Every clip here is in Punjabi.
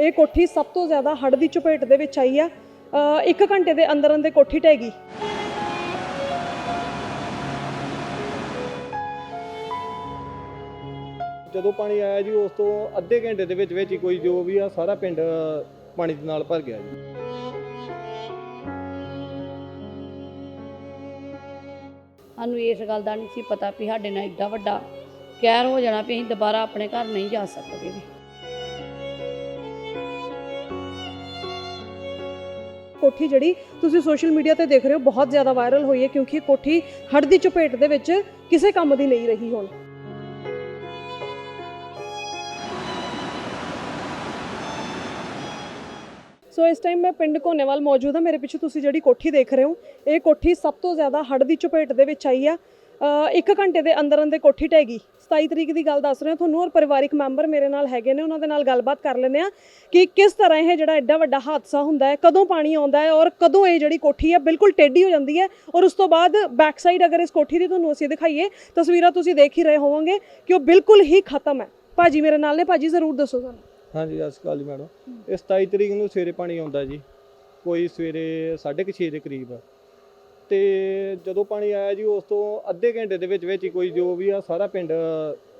ਇਹ ਕੋਠੀ ਸਭ ਤੋਂ ਜ਼ਿਆਦਾ ਹੜ੍ਹ ਦੀ ਚਪੇਟ ਦੇ ਵਿੱਚ ਆਈ ਆ। ਅ, ਇੱਕ ਘੰਟੇ ਦੇ ਅੰਦਰ ਅੰਦਰ ਕੋਠੀ ਢਹਿ ਗਈ। ਜਦੋਂ ਪਾਣੀ ਆਇਆ ਜੀ ਉਸ ਤੋਂ ਅੱਧੇ ਘੰਟੇ ਦੇ ਵਿੱਚ ਵਿੱਚ ਹੀ ਕੋਈ ਜੋ ਵੀ ਆ ਸਾਰਾ ਪਿੰਡ ਪਾਣੀ ਦੇ ਨਾਲ ਭਰ ਗਿਆ ਜੀ। ਸਾਨੂੰ ਇਸ ਗੱਲ ਦਾ ਨਹੀਂ ਸੀ ਪਤਾ ਵੀ ਸਾਡੇ ਨਾਲ ਏਡਾ ਵੱਡਾ ਕਹਿਰ ਹੋ ਜਾਣਾ ਵੀ ਅਸੀਂ ਦੁਬਾਰਾ ਆਪਣੇ ਘਰ ਨਹੀਂ ਜਾ ਸਕਦੇ। ਵੀ ਕੋਠੀ ਜਿਹੜੀ ਤੁਸੀਂ ਸੋਸ਼ਲ ਮੀਡੀਆ ਤੇ ਦੇਖ ਰਹੇ ਹੋ ਬਹੁਤ ਜ਼ਿਆਦਾ ਵਾਇਰਲ ਹੋਈ ਹੈ ਕਿਉਂਕਿ ਇਹ ਕੋਠੀ ਹੜ੍ਹ ਦੀ ਚਪੇਟ ਦੇ ਵਿੱਚ ਕਿਸੇ ਕੰਮ ਦੀ ਨਹੀਂ ਰਹੀ ਹੁਣ। ਸੋ ਇਸ ਟਾਈਮ ਮੈਂ ਪਿੰਡ ਕੋਨੇਵਾਲ ਮੌਜੂਦ ਹਾਂ। ਮੇਰੇ ਪਿੱਛੇ ਤੁਸੀਂ ਜਿਹੜੀ ਕੋਠੀ ਦੇਖ ਰਹੇ ਹੋ, ਇਹ ਕੋਠੀ ਸਭ ਤੋਂ ਜ਼ਿਆਦਾ ਹੜ ਦੀ ਚਪੇਟ ਦੇ ਵਿੱਚ ਆਈ ਆ। ਇੱਕ ਘੰਟੇ ਦੇ ਅੰਦਰ ਅੰਦਰ ਕੋਠੀ ਢਹਿ ਗਈ। 27 ਤਰੀਕ ਦੀ ਗੱਲ ਦੱਸ ਰਹੇ ਹਾਂ ਤੁਹਾਨੂੰ ਔਰ ਪਰਿਵਾਰਿਕ ਮੈਂਬਰ ਮੇਰੇ ਨਾਲ ਹੈਗੇ ਨੇ, ਉਹਨਾਂ ਦੇ ਨਾਲ ਗੱਲਬਾਤ ਕਰ ਲੈਂਦੇ ਆ ਕਿ ਕਿਸ ਤਰ੍ਹਾਂ ਇਹ ਜਿਹੜਾ ਐਡਾ ਵੱਡਾ ਹਾਦਸਾ ਹੁੰਦਾ ਹੈ, ਕਦੋਂ ਪਾਣੀ ਆਉਂਦਾ ਹੈ ਔਰ ਕਦੋਂ ਇਹ ਜਿਹੜੀ ਕੋਠੀ ਹੈ ਬਿਲਕੁਲ ਟੇਢੀ ਹੋ ਜਾਂਦੀ ਹੈ ਔਰ ਉਸ ਤੋਂ ਬਾਅਦ ਬੈਕ ਸਾਈਡ ਅਗਰ ਇਸ ਕੋਠੀ ਦੀ ਤੁਹਾਨੂੰ ਅਸੀਂ ਦਿਖਾਈਏ, ਤਸਵੀਰਾਂ ਤੁਸੀਂ ਦੇਖ ਹੀ ਰਹੇ ਹੋਵੋਗੇ ਕਿ ਉਹ ਬਿਲਕੁਲ ਹੀ ਖਤਮ ਹੈ। ਭਾਜੀ ਮੇਰੇ ਨਾਲ ਨੇ, ਭਾਜੀ ਜ਼ਰੂਰ ਦੱਸੋ ਸਾਨੂੰ। ਹਾਂਜੀ, ਸਤਿ ਸ਼੍ਰੀ ਅਕਾਲ ਜੀ ਮੈਡਮ। ਇਹ 27 ਤਰੀਕ ਨੂੰ ਸਵੇਰੇ ਪਾਣੀ ਆਉਂਦਾ ਜੀ। ਕੋਈ ਸਵੇਰੇ 6:30 ਦੇ ਕਰੀਬ। ਤੇ ਜਦੋਂ ਪਾਣੀ ਆਇਆ ਜੀ ਉਸ ਤੋਂ ਅੱਧੇ ਘੰਟੇ ਦੇ ਵਿੱਚ ਵਿੱਚ ਹੀ ਕੋਈ ਜੋ ਵੀ ਆ ਸਾਰਾ ਪਿੰਡ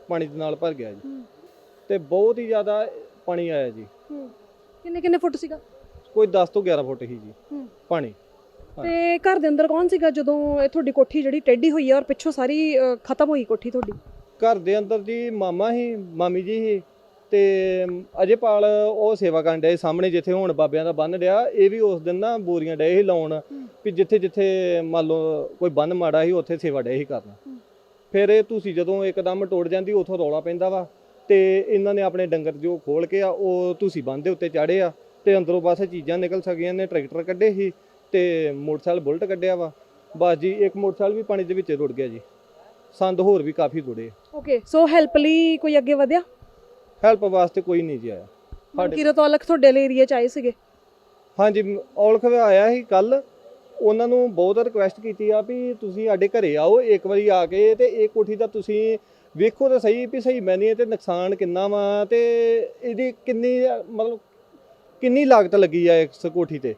ਪਾਣੀ ਦੇ ਨਾਲ ਭਰ ਗਿਆ ਜੀ। ਤੇ ਬਹੁਤ ਹੀ ਜ਼ਿਆਦਾ ਪਾਣੀ ਆਇਆ ਜੀ। ਕਿੰਨੇ ਕਿੰਨੇ ਫੁੱਟ ਸੀਗਾ? ਕੋਈ 10 ਤੋਂ 11 ਫੁੱਟ ਹੀ ਜੀ। ਪਾਣੀ। ਤੇ ਘਰ ਦੇ ਅੰਦਰ ਕੌਣ ਸੀਗਾ ਜਦੋਂ ਇਹ ਤੁਹਾਡੀ ਕੋਠੀ ਜਿਹੜੀ ਟੇਢੀ ਹੋਈ ਹੈ ਔਰ ਪਿੱਛੋਂ ਸਾਰੀ ਖਤਮ ਹੋਈ ਕੋਠੀ ਤੁਹਾਡੀ? ਘਰ ਦੇ ਅੰਦਰ ਜੀ ਮਾਮਾ ਹੀ ਮਾਮੀ ਜੀ ਹੀ ਤੇ ਅਜੇਪਾਲ ਉਹ ਸੇਵਾ ਕਰਨ ਡਏ ਸਾਹਮਣੇ ਜਿੱਥੇ ਹੁਣ ਬਾਬਿਆਂ ਦਾ ਬੰਨ ਡਿਆ ਇਹ ਵੀ ਉਸ ਦਿਨ ਨਾ ਬੋਰੀਆਂ ਡਏ ਸੀ ਲਾਉਣ। ਵੀ ਜਿੱਥੇ ਜਿੱਥੇ ਮੰਨ ਲਓ ਕੋਈ ਬੰਨ ਮਾੜਾ ਸੀ ਉੱਥੇ ਸੇਵਾ ਡਏ ਸੀ ਕਰਨਾ। ਫਿਰ ਇਹ ਤੁਸੀਂ ਜਦੋਂ ਇੱਕਦਮ ਟੁੱਟ ਜਾਂਦੀ ਉਥੋਂ ਰੌਲਾ ਪੈਂਦਾ ਵਾ। ਤੇ ਇਹਨਾਂ ਨੇ ਆਪਣੇ ਡੰਗਰ ਜੋ ਖੋਲ ਕੇ ਆ ਉਹ ਤੁਸੀਂ ਬੰਨ ਦੇ ਉੱਤੇ ਚਾੜੇ ਆ। ਤੇ ਅੰਦਰੋਂ ਪਾਸੇ ਚੀਜ਼ਾਂ ਨਿਕਲ ਸਕੀਆਂ ਨੇ ਟਰੈਕਟਰ ਕੱਢੇ ਸੀ ਤੇ ਮੋਟਰਸਾਈਕਲ ਬੁਲਟ ਕੱਢਿਆ ਵਾ। ਬਸ ਜੀ ਇੱਕ ਮੋਟਰਸਾਈਕਲ ਵੀ ਪਾਣੀ ਦੇ ਵਿੱਚ ਰੁੜ ਗਿਆ ਜੀ। ਸੰਦ ਹੋਰ ਵੀ ਕਾਫੀ ਰੁੜੇ ਓਕੇ ਸੋ ਹੈਲਪ ਲਈ ਕੋਈ ਅੱਗੇ ਵਧਿਆ? ਹੈਲਪ ਵਾਸਤੇ ਕੋਈ ਨਹੀਂ ਜੀ ਆਇਆ। ਸਾਡੇ ਮਨਕੀਰਤ ਔਲਖ ਤੁਹਾਡੇ ਲਈ ਏਰੀਆ ਚ ਆਏ ਸੀਗੇ? ਹਾਂਜੀ ਔਲਖ ਆਇਆ ਸੀ ਕੱਲ ਉਹਨਾਂ ਨੂੰ ਬਹੁਤ ਰਿਕੁਐਸਟ ਕੀਤੀ ਆ ਵੀ ਤੁਸੀਂ ਸਾਡੇ ਘਰੇ ਆਓ ਇੱਕ ਵਾਰੀ ਆ ਕੇ ਤੇ ਇਹ ਕੋਠੀ ਦਾ ਤੁਸੀਂ ਵੇਖੋ ਤਾਂ ਸਹੀ ਵੀ ਸਹੀ ਮੈਨੇ ਤੇ ਨੁਕਸਾਨ ਕਿੰਨਾ ਵਾ ਤੇ ਇਹਦੀ ਕਿੰਨੀ ਮਤਲਬ ਕਿੰਨੀ ਲਾਗਤ ਲੱਗੀ ਆ ਇਸ ਕੋਠੀ ਤੇ।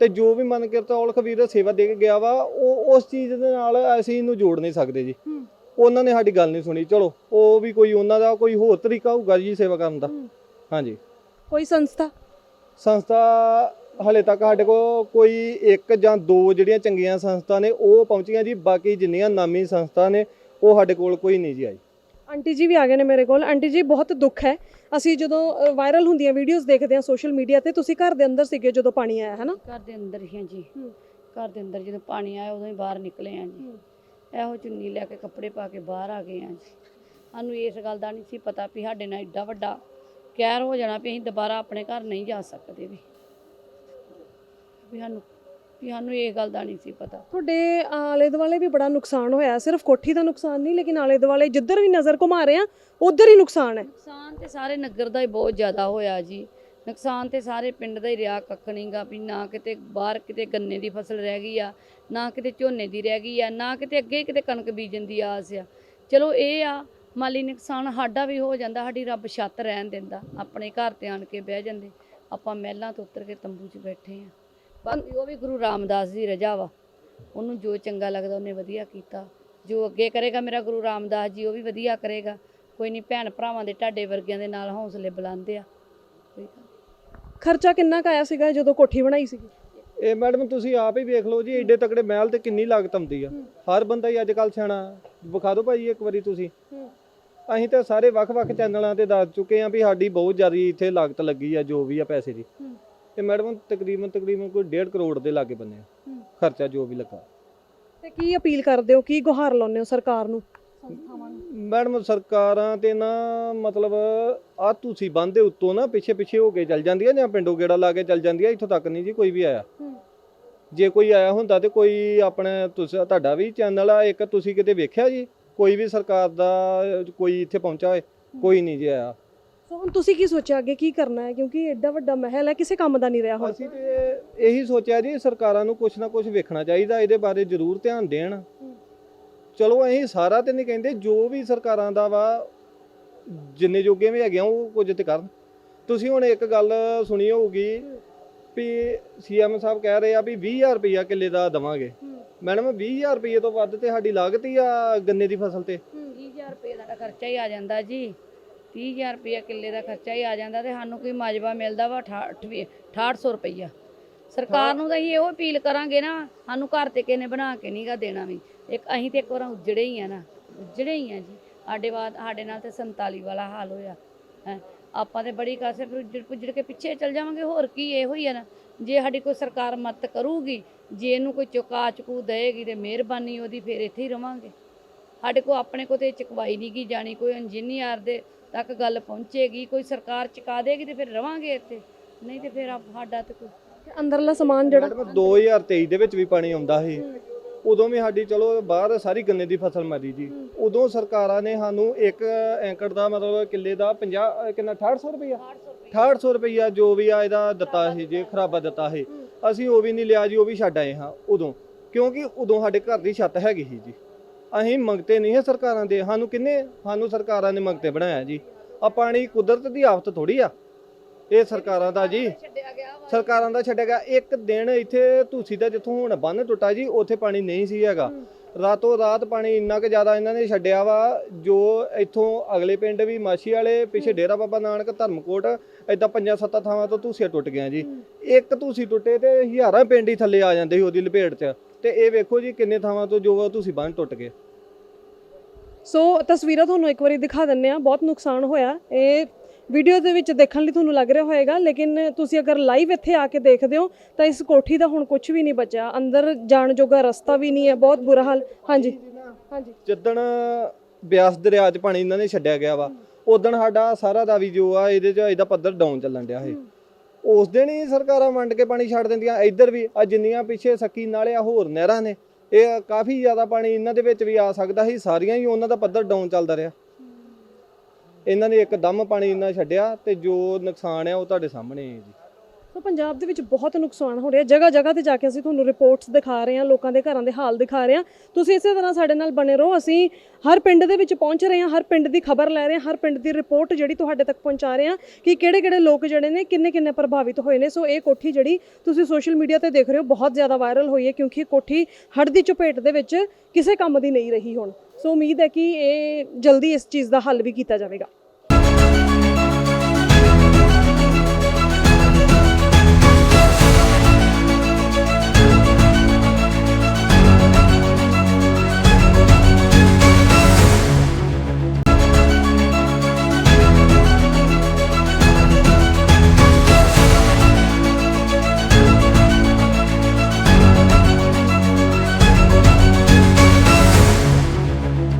ਤੇ ਜੋ ਵੀ ਮਨ ਕਰਤਾ ਔਲਖ ਵੀਰ ਸੇਵਾ ਦੇ ਕੇ ਗਿਆ ਵਾ ਉਹ ਉਸ ਚੀਜ਼ ਦੇ ਨਾਲ ਅਸੀਂ ਇਹਨੂੰ ਜੋੜ ਨਹੀਂ ਸਕਦੇ ਜੀ। ਉਹਨਾਂ ਨੇ ਸਾਡੀ ਗੱਲ ਨਹੀਂ ਸੁਣੀ ਚਲੋ ਉਹ ਵੀ ਕੋਈ ਉਹਨਾਂ ਦਾ ਕੋਈ ਹੋਰ ਤਰੀਕਾ ਹੋਊਗਾ ਜੀ ਸੇਵਾ ਕਰਨ ਦਾ। ਹਾਂਜੀ ਕੋਈ ਸੰਸਥਾ ਸੰਸਥਾ ਹਲੇ ਤੱਕ ਸਾਡੇ ਕੋਲ ਕੋਈ ਇੱਕ ਜਾਂ ਦੋ ਜਿਹੜੀਆਂ ਚੰਗੀਆਂ ਸੰਸਥਾ ਨੇ ਉਹ ਪਹੁੰਚੀਆਂ ਜੀ ਬਾਕੀ ਜਿੰਨੀਆਂ ਨਾਮੀ ਸੰਸਥਾ ਨੇ ਉਹ ਸਾਡੇ ਕੋਲ ਕੋਈ ਨਹੀਂ ਜੀ ਆਈ। ਆਂਟੀ ਜੀ ਵੀ ਆ ਗਏ ਨੇ ਮੇਰੇ ਕੋਲ। ਆਂਟੀ ਜੀ ਬਹੁਤ ਦੁੱਖ ਹੈ। ਅਸੀਂ ਜਦੋਂ ਵਾਇਰਲ ਹੁੰਦੀਆਂ ਵੀਡੀਓਜ਼ ਦੇਖਦੇ ਹਾਂ ਸੋਸ਼ਲ ਮੀਡੀਆ ਤੇ ਤੁਸੀਂ ਘਰ ਦੇ ਅੰਦਰ ਸੀਗੇ ਜਦੋਂ ਪਾਣੀ ਆਇਆ ਹੈ ਨਾ ਘਰ ਦੇ ਅੰਦਰ ਹੀ ਹਾਂ ਜੀ। ਘਰ ਦੇ ਅੰਦਰ ਜਦੋਂ ਪਾਣੀ ਆਇਆ ਉਦੋਂ ਹੀ ਬਾਹਰ ਨਿਕਲੇ ਹਾਂ ਜੀ। ਇਹੋ ਚੁੰਨੀ ਲੈ ਕੇ ਕੱਪੜੇ ਪਾ ਕੇ ਬਾਹਰ ਆ ਗਏ ਹਾਂ ਜੀ। ਸਾਨੂੰ ਇਸ ਗੱਲ ਦਾ ਨਹੀਂ ਸੀ ਪਤਾ ਵੀ ਸਾਡੇ ਨਾਲ ਏਡਾ ਵੱਡਾ ਕਹਿਰ ਹੋ ਜਾਣਾ ਵੀ ਅਸੀਂ ਦੁਬਾਰਾ ਆਪਣੇ ਘਰ ਨਹੀਂ ਜਾ ਸਕਦੇ ਵੀ। ਵੀ ਸਾਨੂੰ ਵੀ ਸਾਨੂੰ ਇਹ ਗੱਲ ਦਾ ਨਹੀਂ ਸੀ ਪਤਾ। ਤੁਹਾਡੇ ਆਲੇ ਦੁਆਲੇ ਵੀ ਬੜਾ ਨੁਕਸਾਨ ਹੋਇਆ ਸਿਰਫ ਕੋਠੀ ਦਾ ਨੁਕਸਾਨ ਨਹੀਂ ਲੇਕਿਨ ਆਲੇ ਦੁਆਲੇ ਜਿੱਧਰ ਵੀ ਨਜ਼ਰ ਘੁਮਾ ਰਹੇ ਆ ਉਧਰ ਹੀ ਨੁਕਸਾਨ ਹੈ। ਨੁਕਸਾਨ ਤੇ ਸਾਰੇ ਨਗਰ ਦਾ ਹੀ ਬਹੁਤ ਜ਼ਿਆਦਾ ਹੋਇਆ ਜੀ। ਨੁਕਸਾਨ ਤੇ ਸਾਰੇ ਪਿੰਡ ਦਾ ਹੀ ਰਿਹਾ ਕੱਖ ਨਹੀਂਗਾ ਵੀ ਨਾ ਕਿਤੇ ਬਾਹਰ ਕਿਤੇ ਗੰਨੇ ਦੀ ਫਸਲ ਰਹਿ ਗਈ ਆ ਨਾ ਕਿਤੇ ਝੋਨੇ ਦੀ ਰਹਿ ਗਈ ਆ ਨਾ ਕਿਤੇ ਅੱਗੇ ਕਿਤੇ ਕਣਕ ਬੀਜਣ ਦੀ ਆਸ ਆ। ਚਲੋ ਇਹ ਆ ਮਾਲੀ ਨੁਕਸਾਨ ਸਾਡਾ ਵੀ ਹੋ ਜਾਂਦਾ ਸਾਡੀ ਰੱਬ ਛੱਤ ਰਹਿਣ ਦਿੰਦਾ ਆਪਣੇ ਘਰ ਤੇ ਆਣ ਕੇ ਬਹਿ ਜਾਂਦੇ। ਆਪਾਂ ਮਹਿਲਾਂ ਤੋਂ ਉਤਰ ਕੇ ਤੰਬੂ 'ਚ ਬੈਠੇ ਆ। ਬਾਕੀ ਉਹ ਵੀ ਗੁਰੂ ਰਾਮਦਾਸ ਦੀ ਰਜਾ ਵਾ। ਉਹਨੂੰ ਜੋ ਚੰਗਾ ਲੱਗਦਾ ਉਹਨੇ ਵਧੀਆ ਕੀਤਾ। ਜੋ ਅੱਗੇ ਕਰੇਗਾ ਮੇਰਾ ਗੁਰੂ ਰਾਮਦਾਸ ਜੀ ਉਹ ਵੀ ਵਧੀਆ ਕਰੇਗਾ। ਕੋਈ ਨਹੀਂ ਭੈਣ ਭਰਾਵਾਂ ਦੇ ਢਾਡੇ ਵਰਗਿਆਂ ਦੇ ਨਾਲ ਹੌਸਲੇ ਬੁਲੰਦੇ ਆ। ਖਰਚਾ ਕਿੰਨਾ ਕੁ ਆਇਆ ਸੀਗਾ ਜਦੋਂ ਕੋਠੀ ਬਣਾਈ ਸੀਗੀ? ਇਹ ਮੈਡਮ ਤੁਸੀਂ ਆਪ ਹੀ ਵੇਖ ਲਓ ਜੀ ਏਡੇ ਤਕੜੇ ਮਹਿਲ ਤੇ ਕਿੰਨੀ ਲਾਗਤ ਆਉਂਦੀ ਆ। ਹਰ ਬੰਦਾ ਹੀ ਅੱਜ ਕੱਲ ਸਿਆਣਾ। ਵਿਖਾ ਦਿਓ ਭਾਈ ਇੱਕ ਵਾਰੀ ਤੁਸੀਂ। ਅਸੀਂ ਤਾਂ ਸਾਰੇ ਵੱਖ-ਵੱਖ ਚੈਨਲਾਂ ਤੇ ਦੱਸ ਚੁੱਕੇ ਆ ਵੀ ਸਾਡੀ ਬਹੁਤ ਜ਼ਿਆਦਾ ਇੱਥੇ ਲਾਗਤ ਲੱਗੀ ਆ ਜੋ ਵੀ ਆ ਪੈਸੇ ਦੀ। ਤੇ ਮੈਡਮ ਤਕਰੀਬਨ ਤਕਰੀਬਨ ਕੋਈ 1.5 ਕਰੋੜ ਦੇ ਲਾਗੇ ਬੰਨੇ। ਖਰਚਾ ਜੋ ਵੀ ਲੱਗਾ। ਤੇ ਕੀ ਅਪੀਲ ਕਰਦੇ ਹੋ? ਕੀ ਗੁਹਾਰ ਲਾਉਂਦੇ ਹੋ ਸਰਕਾਰ ਨੂੰ? ਮੈਡਮ ਸਰਕਾਰਾਂ ਤੇ ਨਾ ਮਤਲਬ ਆ ਤੁਸੀਂ ਬੰਦੇ ਉੱਤੋਂ ਨਾ ਪਿੱਛੇ ਪਿੱਛੇ ਹੋ ਕੇ ਚੱਲ ਜਾਂਦੀਆਂ ਜਾਂ ਪਿੰਡੋਂ ਗੇੜਾ ਲਾ ਕੇ ਚੱਲ ਜਾਂਦੀਆਂ ਇੱਥੋਂ ਤੱਕ ਨਹੀਂ ਜੀ ਕੋਈ ਵੀ ਆਇਆ। ਜੇ ਕੋਈ ਆਇਆ ਹੁੰਦਾ ਤੇ ਕੋਈ ਆਪਣੇ ਤੁਸੀਂ ਤੁਹਾਡਾ ਵੀ ਚੈਨਲ ਆ ਇੱਕ ਤੁਸੀਂ ਕਿਤੇ ਵੇਖਿਆ ਜੀ? ਕੋਈ ਵੀ ਸਰਕਾਰ ਦਾ ਕੋਈ ਇੱਥੇ ਪਹੁੰਚਾ ਹੋਏ ਕੋਈ ਨਹੀਂ ਜੀ ਆਇਆ। ਸੋ ਹੁਣ ਤੁਸੀਂ ਕੀ ਸੋਚਿਆ ਅੱਗੇ ਕੀ ਕਰਨਾ ਹੈ? ਕਿਉਂਕਿ ਐਡਾ ਵੱਡਾ ਮਹਿਲ ਹੈ ਕਿਸੇ ਕੰਮ ਦਾ ਨਹੀਂ ਰਿਹਾ ਹੁਣ। ਅਸੀਂ ਤੇ ਇਹੀ ਸੋਚਿਆ ਜੀ ਸਰਕਾਰਾਂ ਨੂੰ ਕੁਝ ਨਾ ਕੁਝ ਵੇਖਣਾ ਚਾਹੀਦਾ ਇਹਦੇ ਬਾਰੇ ਜ਼ਰੂਰ ਧਿਆਨ ਦੇਣ। ਚਲੋ ਅਸੀਂ ਸਾਰਾ ਤੇ ਨਹੀਂ ਕਹਿੰਦੇ ਜੋ ਵੀ ਸਰਕਾਰਾਂ ਦਾ ਵਾ ਜਿੰਨੇ ਜੋਗੇ ਵੀ ਹੈਗੇ ਆ ਉਹ ਕੁਝ ਤੇ ਕਰਨ। ਤੁਸੀਂ ਹੁਣ ਇੱਕ ਗੱਲ ਸੁਣੀ ਹੋਊਗੀ ਵੀ ਸੀਐਮ ਸਾਹਿਬ ਕਹਿ ਰਹੇ ਆ ਵੀ 20000 ਰੁਪਇਆ ਕਿੱਲੇ ਦਾ ਦਵਾਂਗੇ। ਮੈਡਮ 20000 ਰੁਪਏ ਤੋਂ ਵੱਧ ਤੇ ਸਾਡੀ ਲਾਗਤ ਹੀ ਆ ਗੰਨੇ ਦੀ ਫਸਲ ਤੇ। 20000 ਰੁਪਏ ਦਾ ਖਰਚਾ ਹੀ ਆ ਜਾਂਦਾ ਜੀ। 30000 ਰੁਪਇਆ ਕਿੱਲੇ ਦਾ ਖਰਚਾ ਹੀ ਆ ਜਾਂਦਾ ਤੇ ਸਾਨੂੰ ਕੋਈ ਮਾਜਵਾ ਮਿਲਦਾ ਵਾ 6800 ਰੁਪਈਆ ਸਰਕਾਰ ਨੂੰ ਤਾਂ ਅਸੀਂ ਇਹੋ ਅਪੀਲ ਕਰਾਂਗੇ ਨਾ, ਸਾਨੂੰ ਘਰ ਤੇ ਕਿਸੇ ਨੇ ਬਣਾ ਕੇ ਨਹੀਂਗਾ ਦੇਣਾ ਵੀ। ਇੱਕ ਅਸੀਂ ਤੇ ਇੱਕ ਵਾਰ ਉਜੜੇ ਹੀ ਆ ਨਾ, ਉਜੜੇ ਹੀ ਆ ਜੀ। ਸਾਡੇ ਬਾਅਦ ਸਾਡੇ ਨਾਲ ਤੇ 47 ਵਾਲਾ ਹਾਲ ਹੋਇਆ। ਹੈ, ਆਪਾਂ ਤੇ ਬੜੀ ਕਾਸੇ ਫਿਰ ਉਜੜ ਕੇ ਪਿੱਛੇ ਚੱਲ ਜਾਵਾਂਗੇ, ਹੋਰ ਕੀ ਇਹੋ ਹੀ ਆ ਨਾ। ਜੇ ਸਾਡੀ ਕੋਈ ਸਰਕਾਰ ਮਦਦ ਕਰੂਗੀ, ਜੇ ਇਹਨੂੰ ਕੋਈ ਚੁਕਾ ਚੁਕੂ ਦੇਏਗੀ ਤੇ ਮਿਹਰਬਾਨੀ ਉਹਦੀ, ਫਿਰ ਇੱਥੇ ਹੀ ਰਵਾਂਗੇ। ਸਾਡੇ ਕੋ ਆਪਣੇ ਕੋ ਤੇ ਚੁਕਵਾਈ ਨਹੀਂ ਗਈ ਜਾਣੀ, ਕੋਈ ਇੰਜੀਨੀਅਰ ਦੇ ਤੱਕ ਗੱਲ ਪਹੁੰਚੇਗੀ ਕੋਈ ਸਰਕਾਰ ਚੁਕਾ ਦੇਗੀ ਤੇ ਫਿਰ ਰਵਾਂਗੇ ਇੱਥੇ ਨਹੀਂ ਤੇ ਫਿਰ ਆਪ- ਸਾਡਾ ਤੇ ਕੋਈ ਅੰਦਰਲਾ ਸਮਾਨ ਜਿਹੜਾ ਮੈਡਮ 2023 ਦੇ ਵਿੱਚ ਵੀ ਪਾਣੀ ਆਉਂਦਾ ਸੀ। ਉਦੋਂ ਵੀ ਸਾਡੀ ਚਲੋ ਬਾਹਰ ਸਾਰੀ ਗੰਨੇ ਦੀ ਫਸਲ ਮਰੀ ਜੀ। ਉਦੋਂ ਸਰਕਾਰਾਂ ਨੇ ਸਾਨੂੰ 1 ਏਕੜ ਦਾ ਮਤਲਬ ਕਿੱਲੇ ਦਾ 50 ਕਿੰਨਾ 6800 ਰੁਪਇਆ 6800 ਰੁਪਇਆ ਜੋ ਵੀ ਆ ਇਹਦਾ ਦਿੱਤਾ ਸੀ ਜੇ ਖਰਾਬਾ ਦਿੱਤਾ ਸੀ। ਅਸੀਂ ਉਹ ਵੀ ਨਹੀਂ ਲਿਆ ਜੀ ਉਹ ਵੀ ਛੱਡ ਆਏ ਹਾਂ ਉਦੋਂ। ਕਿਉਂਕਿ ਉਦੋਂ ਸਾਡੇ ਘਰ ਦੀ ਛੱਤ ਹੈਗੀ ਸੀ ਜੀ। ਅਸੀਂ ਮੰਗਤੇ ਨਹੀਂ ਹੈ ਸਰਕਾਰਾਂ ਦੇ। ਸਾਨੂੰ ਕਿੰਨੇ, ਸਾਨੂੰ ਸਰਕਾਰਾਂ ਨੇ ਮੰਗਤੇ ਬਣਾਇਆ ਜੀ। ਆ ਪਾਣੀ ਕੁਦਰਤ ਦੀ ਆਫਤ ਥੋੜੀ ਆ। ਇਹ ਸਰਕਾਰਾਂ ਦਾ ਜੀ। ਸਰਕਾਰਾਂ ਦਾ ਛੱਡਿਆ ਗਿਆ। ਇੱਕ ਦਿਨ ਇੱਥੇ ਧੂਸੀ ਦਾ ਜਿੱਥੋਂ ਹੁਣ ਬੰਨ ਟੁੱਟਾ ਜੀ, ਉੱਥੇ ਪਾਣੀ ਨਹੀਂ ਸੀ ਹੈਗਾ। ਰਾਤੋਂ ਰਾਤ ਪਾਣੀ ਇੰਨਾ ਕੁ ਜ਼ਿਆਦਾ ਇਹਨਾਂ ਨੇ ਛੱਡਿਆ ਵਾ, ਜੋ ਇੱਥੋਂ ਅਗਲੇ ਪਿੰਡ ਵੀ ਮਾਛੀ ਵਾਲੇ, ਪਿੱਛੇ ਡੇਰਾ ਬਾਬਾ ਨਾਨਕ, ਧਰਮਕੋਟ, ਏਦਾਂ ਪੰਜਾਂ ਸੱਤਾਂ ਥਾਵਾਂ ਤੋਂ ਧੂਸੀਆਂ ਟੁੱਟ ਗਈਆਂ ਜੀ। ਇੱਕ ਧੂਸੀ ਟੁੱਟੇ ਤੇ ਹਜ਼ਾਰਾਂ ਪਿੰਡ ਹੀ ਥੱਲੇ ਆ ਜਾਂਦੇ ਸੀ ਉਹਦੀ ਲਪੇਟ 'ਚ। ਤੇ ਇਹ ਵੇਖੋ ਜੀ ਕਿੰਨੇ ਥਾਵਾਂ ਤੋਂ ਜੋ ਧੂਸੀ ਬੰਨ ਟੁੱਟ ਗਏ। ਸੋ ਤਸਵੀਰਾਂ ਤੁਹਾਨੂੰ ਇੱਕ ਵਾਰੀ ਦਿਖਾ ਦਿੰਨੇ ਆ ਬਹੁਤ ਨੁਕਸਾਨ ਹੋਇਆ। ਇਹ ਵੀਡੀਓ ਦੇ ਵਿੱਚ ਦੇਖਣ ਲਈ ਤੁਹਾਨੂੰ ਲੱਗ ਰਿਹਾ ਹੋਵੇਗਾ ਲੇਕਿਨ ਤੁਸੀਂ ਅਗਰ ਲਾਈਵ ਇੱਥੇ ਆ ਕੇ ਦੇਖਦੇ ਹੋ ਤਾਂ ਇਸ ਕੋਠੀ ਦਾ ਹੁਣ ਕੁਝ ਵੀ ਨਹੀਂ ਬਚਿਆ। ਅੰਦਰ ਜਾਣ ਜੋਗਾ ਰਸਤਾ ਵੀ ਨਹੀਂ ਹੈ। ਬਹੁਤ ਬੁਰਾ ਹਾਲ। ਹਾਂਜੀ। ਹਾਂਜੀ। ਜਿੱਦਣ ਬਿਆਸ ਦਰਿਆ 'ਚ ਪਾਣੀ ਇਹਨਾਂ ਨੇ ਛੱਡਿਆ ਗਿਆ ਵਾ ਉਦੋਂ ਸਾਡਾ ਸਾਰਾ ਦਾ ਵੀ ਜੋ ਆ ਇਹਦੇ 'ਚ ਇਹਦਾ ਪੱਧਰ ਡਾਊਨ ਚੱਲਣ ਡਿਆ ਸੀ ਉਸ ਦਿਨ ਹੀ ਸਰਕਾਰਾਂ ਵੰਡ ਕੇ ਪਾਣੀ ਛੱਡ ਦਿੰਦੀਆਂ। ਇੱਧਰ ਵੀ ਆ ਜਿੰਨੀਆਂ ਪਿੱਛੇ ਸੱਕੀ ਨਾਲੇ ਆ ਹੋਰ ਨਹਿਰਾਂ ਨੇ ਇਹ ਕਾਫੀ ਜ਼ਿਆਦਾ ਪਾਣੀ ਇਹਨਾਂ ਦੇ ਵਿੱਚ ਵੀ ਆ ਸਕਦਾ ਸੀ। ਸਾਰੀਆਂ ਹੀ ਉਹਨਾਂ ਦਾ ਪੱਧਰ ਡਾਊਨ ਚੱਲਦਾ ਰਿਹਾ। ਇਹਨਾਂ ਨੇ ਇੱਕਦਮ ਪਾਣੀ ਇੰਨਾ ਛੱਡਿਆ ਤੇ ਜੋ ਨੁਕਸਾਨ ਆ ਉਹ ਤੁਹਾਡੇ ਸਾਹਮਣੇ ਹੈ ਜੀ। ਸੋ ਪੰਜਾਬ ਦੇ ਵਿੱਚ ਬਹੁਤ ਨੁਕਸਾਨ ਹੋ ਰਿਹਾ, ਜਗ੍ਹਾ ਜਗ੍ਹਾ ਤੇ ਜਾ ਕੇ ਅਸੀਂ ਤੁਹਾਨੂੰ ਰਿਪੋਰਟਸ ਦਿਖਾ ਰਹੇ ਹਾਂ, ਲੋਕਾਂ ਦੇ ਘਰਾਂ ਦੇ ਹਾਲ ਦਿਖਾ ਰਹੇ ਹਾਂ। ਤੁਸੀਂ ਇਸੇ ਤਰ੍ਹਾਂ ਸਾਡੇ ਨਾਲ ਬਣੇ ਰਹੋ, ਅਸੀਂ ਹਰ ਪਿੰਡ ਦੇ ਵਿੱਚ ਪਹੁੰਚ ਰਹੇ ਹਾਂ, ਹਰ ਪਿੰਡ ਦੀ ਖਬਰ ਲੈ ਰਹੇ ਹਾਂ, ਹਰ ਪਿੰਡ ਦੀ ਰਿਪੋਰਟ ਜਿਹੜੀ ਤੁਹਾਡੇ ਤੱਕ ਪਹੁੰਚਾ ਰਹੇ ਹਾਂ ਕਿ ਕਿਹੜੇ ਕਿਹੜੇ ਲੋਕ ਜਿਹੜੇ ਨੇ ਕਿੰਨੇ ਕਿੰਨੇ ਪ੍ਰਭਾਵਿਤ ਹੋਏ ਨੇ। ਸੋ ਇਹ ਕੋਠੀ ਜਿਹੜੀ ਤੁਸੀਂ ਸੋਸ਼ਲ ਮੀਡੀਆ ਤੇ ਦੇਖ ਰਹੇ ਹੋ, ਬਹੁਤ ਜ਼ਿਆਦਾ ਵਾਇਰਲ ਹੋਈ ਹੈ ਕਿਉਂਕਿ ਇਹ ਕੋਠੀ ਹੜ੍ਹ ਦੀ ਚਪੇਟ ਦੇ ਵਿੱਚ ਕਿਸੇ ਕੰਮ ਦੀ ਨਹੀਂ ਰਹੀ ਹੁਣ। ਸੋ ਉਮੀਦ ਹੈ ਕਿ ਇਹ ਜਲਦੀ ਇਸ ਚੀਜ਼ ਦਾ ਹੱਲ ਵੀ ਕੀਤਾ ਜਾਵੇਗਾ।